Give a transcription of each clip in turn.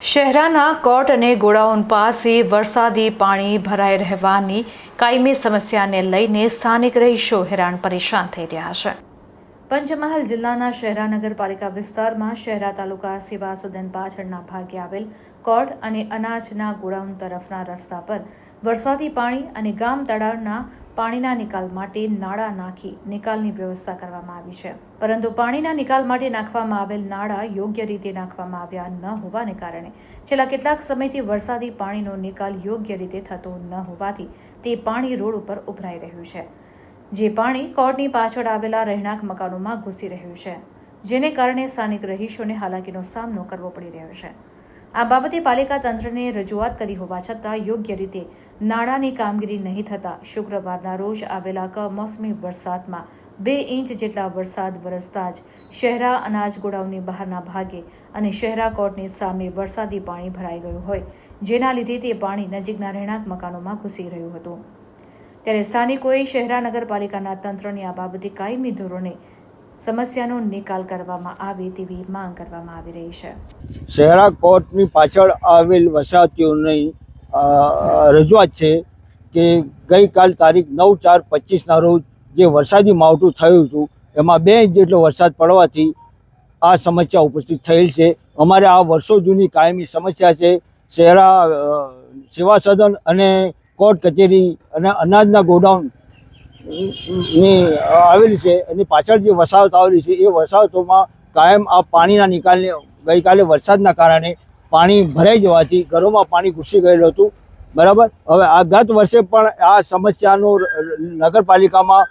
શહેરાના court અને godown પાસે વરસાદી પાણી ભરાઈ રહેવાની કાયમી સમસ્યાને લઈને સ્થાનિક રહીશો હેરાન પરેશાન થઈ રહ્યા છે. પંચમહાલ જિલ્લાના શહેરા નગરપાલિકા વિસ્તારમાં શહેરા તાલુકા સેવા સદન પાછળના ભાગે આવેલ કોર્ટ અને અનાજના ગોડાઉન તરફના રસ્તા પર વરસાદી પાણી અને ગામ તળાવના પાણીના નિકાલ માટે નાળા નાખી નિકાલની વ્યવસ્થા કરવામાં આવી છે. પરંતુ પાણીના નિકાલ માટે નાખવામાં આવેલ નાળા યોગ્ય રીતે નાખવામાં આવ્યા ન હોવાને કારણે છેલ્લા કેટલાક સમયથી વરસાદી પાણીનો નિકાલ યોગ્ય રીતે થતો ન હોવાથી તે પાણી રોડ ઉપર ઉભરાઈ રહ્યું છે. જે પાણી કોર્ટની પાછળ આવેલા રહેણાંક મકાનોમાં ઘૂસી રહ્યું છે, જેને કારણે સ્થાનિક રહીશોને હાલાકીનો સામનો કરવો પડી રહ્યો છે. આ બાબતે પાલિકા તંત્રને રજૂઆત કરી હોવા છતાં યોગ્ય રીતે નાણાંની કામગીરી નહીં થતાં શુક્રવારના રોજ આવેલા કમોસમી વરસાદમાં બે ઇંચ જેટલા વરસાદ વરસતા જ શહેરા અનાજ ગોડાઉનની બહારના ભાગે અને શહેરા કોર્ટની સામે વરસાદી પાણી ભરાઈ ગયું હોય, જેના લીધે તે પાણી નજીકના રહેણાંક મકાનોમાં ઘૂસી રહ્યું હતું. ત્યારે સ્થાનિકોએ શહેરા નગરપાલિકાના તંત્રની આ બાબતે કાયમી ધોરણે સમસ્યાનો નિકાલ કરવામાં આવે તેવી માંગ કરવામાં આવી રહી છે. શહેરા કોર્ટની પાછળ આવેલ વસાહતીઓની રજૂઆત છે કે ગઈકાલ તારીખ નવ ચાર પચીસના રોજ જે વરસાદી માવઠું થયું હતું, એમાં બે ઇંચ જેટલો વરસાદ પડવાથી આ સમસ્યા ઉપસ્થિત થયેલ છે. અમારે આ વર્ષો જૂની કાયમી સમસ્યા છે. શહેરા સેવા સદન અને કોર્ટ કચેરી અને અનાજના ગોડાઉનની આવેલી છે. એની પાછળ જે વસાહત આવેલી છે, એ વસાહતોમાં કાયમ આ પાણીના નિકાલને ગઈકાલે વરસાદના કારણે પાણી ભરાઈ જવાથી ઘરોમાં પાણી ઘૂસી ગયેલું હતું. બરાબર? હવે આ ગત વર્ષે પણ આ સમસ્યાનો નગરપાલિકામાં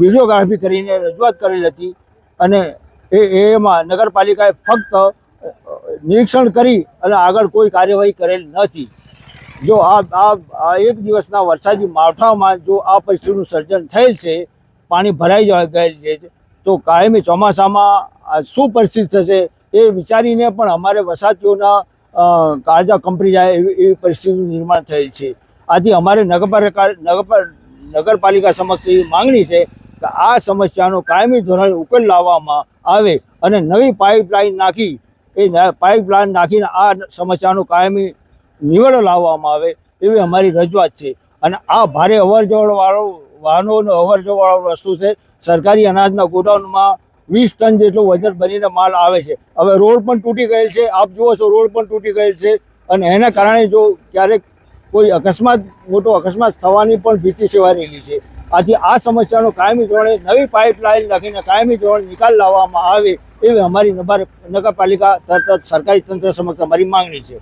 વિડીયોગ્રાફી કરીને રજૂઆત કરેલી હતી અને એ, એમાં નગરપાલિકાએ ફક્ત નિરીક્ષણ કરી અને આગળ કોઈ કાર્યવાહી કરેલ નથી. જો આ આ એક દિવસના વરસાદી માવઠામાં જો આ પરિસ્થિતિનું સર્જન થયેલ છે, પાણી ભરાઈ ગયેલ છે, તો કાયમી ચોમાસામાં શું પરિસ્થિતિ થશે એ વિચારીને પણ અમારે વસાતીઓના કાળજા કંપની જાય એવી એવી પરિસ્થિતિનું નિર્માણ થયેલ છે. આથી અમારે નગરપાલિકા નગર નગરપાલિકા સમક્ષ એવી માંગણી છે કે આ સમસ્યાનો કાયમી ધોરણે ઉકેલ લાવવામાં આવે અને નવી પાઇપલાઇન નાખી. એ પાઇપલાઇન નાખીને આ સમસ્યાનો કાયમી નિવેડો લાવવામાં આવે એવી અમારી રજૂઆત છે. અને આ ભારે અવરજવરવાળો વાહનો વાળો વાહનોનો અવર રસ્તો છે. સરકારી અનાજના ગોડાઉનમાં વીસ ટન જેટલો વજન બનીને માલ આવે છે. હવે રોડ પણ તૂટી ગયેલ છે. આપ જુઓ છો, રોડ પણ તૂટી ગયેલ છે. અને એના કારણે જો ક્યારેક કોઈ અકસ્માત, મોટો અકસ્માત થવાની પણ ભીતિ સેવાઈ રહેલી છે. આથી આ સમસ્યાનો કાયમી ધોરણે નવી પાઇપલાઇન લખીને કાયમી ધોરણે નિકાલ લાવવામાં આવે એવી અમારી નગર નગરપાલિકા જ સરકારી તંત્ર સમક્ષ અમારી માંગણી છે.